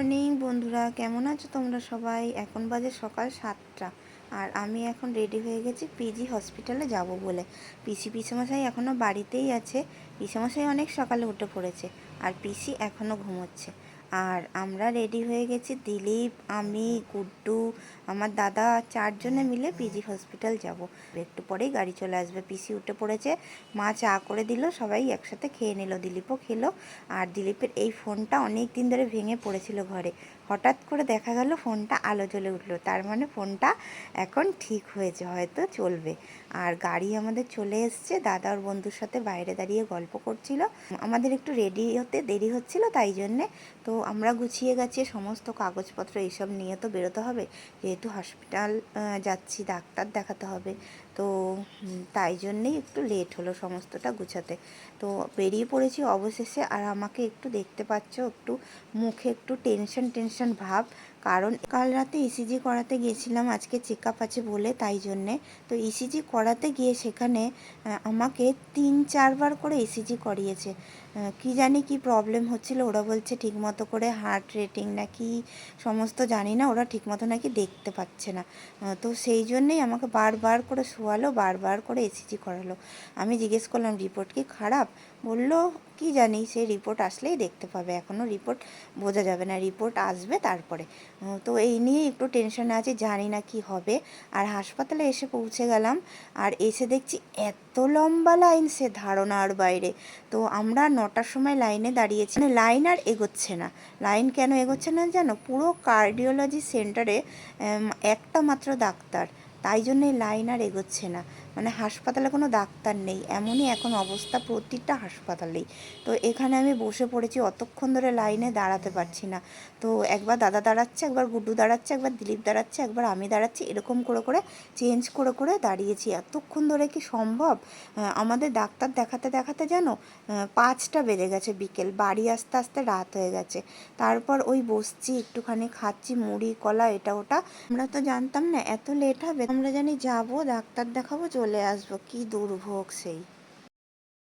Morning বন্ধুরা, কেমন আছো তোমরা সবাই? এখন বাজে সকাল সাতটা, আর আমি এখন রেডি হয়ে গেছি পিজি হসপিটালে যাব বলে। পিসি পিসেমশাই এখনও বাড়িতেই আছে। পিসেমশাই অনেক সকালে উঠে পড়েছে, আর পিসি এখনও ঘুমোচ্ছে। আর আমরা রেডি হয়ে গেছি, দিলীপ, আমি গুড্ডু আমার দাদা চারজনে মিলে পিজি হসপিটাল যাব। একটু পরেই গাড়ি চলে আসবে পিসি উঠে পড়েছে, মা চা করে দিল, সবাই একসাথে খেয়ে নিল, দিলীপও খেলো। আর দিলীপের এই ফোনটা অনেক দিন ধরে ভেঙে পড়েছিল ঘরে। হঠাৎ করে দেখা গেল ফোনটা আলো জ্বলে উঠল, তার মানে ফোনটা এখন ঠিক হয়েছে, হয়তো চলবে। আর গাড়ি আমাদের চলে এসছে, দাদা ওর বন্ধুর সাথে বাইরে দাঁড়িয়ে গল্প করছিল। আমাদের একটু রেডি হতে দেরি হচ্ছিল, তাই জন্যে তো আমরা গুছিয়ে গেছি সমস্ত কাগজপত্র এইসব নিয়ে তো বেরোতে হবে। যেহেতু হসপিটাল যাচ্ছি, ডাক্তার দেখাতে হবে। তো তাই জন্যেই একটু লেট হলো সমস্তটা গুছাতে। তো বেরিয়ে পড়েছি অবশেষে। আর আমাকে একটু দেখতে পাচ্ছ, একটু মুখে একটু টেনশন টেনশন ভাব। কারণ কাল রাতে ইসিজি করাতে গিয়েছিলাম আজকে চেক আপ আছে বলে তাই জন্যে। তো ইসিজি করাতে গিয়ে সেখানে আমাকে তিন চারবার করে ইসিজি করিয়েছে। আহ, কি জানি কি প্রবলেম হচ্ছিল ওরা বলছে ঠিকমতো করে হার্ট রেটিং নাকি সমস্ত জানি না ওরা ঠিকমতো নাকি দেখতে পাচ্ছে না। তো সেই জন্যেই আমাকে বারবার করে শোয়ালো বারবার করে এসিজি করালো। আমি জিজ্ঞেস করলাম রিপোর্ট কি খারাপ? বলল কি জানি, সেই রিপোর্ট আসলেই দেখতে পাবে। এখনও রিপোর্ট বোঝা যাবে না রিপোর্ট আসবে তারপরে। তো এই নিয়ে একটু টেনশনে আছে, জানি না কি হবে। আর হাসপাতালে এসে পৌঁছে গেলাম, আর এসে দেখছি এত লম্বা লাইন সে ধারণার বাইরে। তো আমরা নটার সময় লাইনে দাঁড়িয়েছি। মানে লাইন আর এগোচ্ছে না। লাইন কেন এগোচ্ছে না জানো? পুরো কার্ডিওলজি সেন্টারে একটা মাত্র ডাক্তার। তাই জন্যে লাইন আর এগোচ্ছে না। মানে হাসপাতালে কোনো ডাক্তার নেই, এমনই এখন অবস্থা প্রতিটা হাসপাতালেই। তো এখানে আমি বসে পড়েছি, অতক্ষণ ধরে লাইনে দাঁড়াতে পারছি না। তো একবার দাদা দাঁড়াচ্ছে, একবার গুড্ডু দাঁড়াচ্ছে, একবার দিলীপ দাঁড়াচ্ছে, একবার আমি দাঁড়াচ্ছি, এরকম করে করে, চেঞ্জ করে করে দাঁড়িয়েছি। এতক্ষণ ধরে কি সম্ভব? আমাদের ডাক্তার দেখাতে দেখাতে যেন পাঁচটা বেজে গেছে বিকেল, বাড়ি আসতে আসতে রাত হয়ে গেছে। তারপর ওই বসছি, একটুখানি খাচ্ছি, মুড়ি, কলা, এটা, ওটা। আমরা তো জানতাম না, এত লেট হবে, আমরা জানি যাব, ডাক্তার দেখাবো চলে আসব কি দুর্ভোগ সেই।